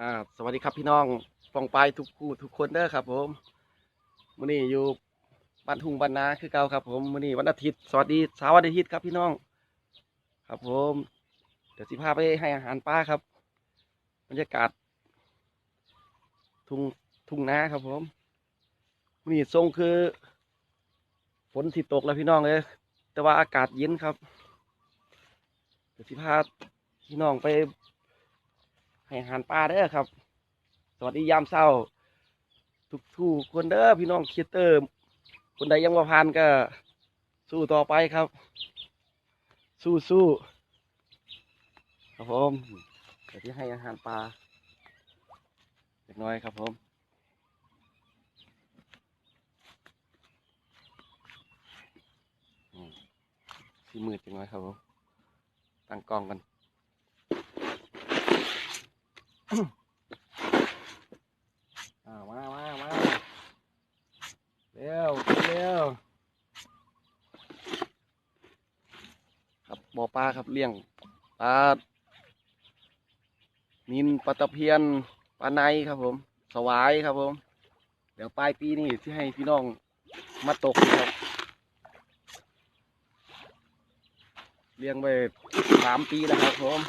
อ่าสวัสดีครับพี่น้องฟองไปทุกคู่ทุกคนเด้อครับ ผมมื้อนี้อยู่บ้านทุ่งบ้านนาคือเก่าครับ ผมมื้อนี้วันอาทิตย์สวัสดีเสาวันอาทิตย์ครับพี่น้อง ครับผม เดี๋ยวสิพาไปให้อาหารปลาครับบรรยากาศ ทุ่งทุ่งนาครับ ผมมื้อนี้ทรงคือ ฝนที่ตกแล้วพี่น้องเลยแต่ว่าอากาศเย็นครับ เดี๋ยวสิพาพี่น้องไป ให้อาหารปลาเด้อครับ สวัสดียามเช้า ทุกทุกคนเด้อพี่น้องคิดเตอร์ คนใดยังว่าผ่านก็ สู้ต่อไปครับ สู้สู้ครับผมเดี๋ยวที่ให้อาหารปลาเล็กน้อยครับผมสีมืดจังเลยครับผมตั้งกล้องกัน มามามาเร็วเร็วครับบ่อปลาครับเลี้ยงปลานินปลาตะเพียนปลาในครับผม สวายครับผม เดี๋ยวปลายปีนี้ที่ให้พี่น้องมาตกครับเลี้ยงไปสามปีแล้วครับผม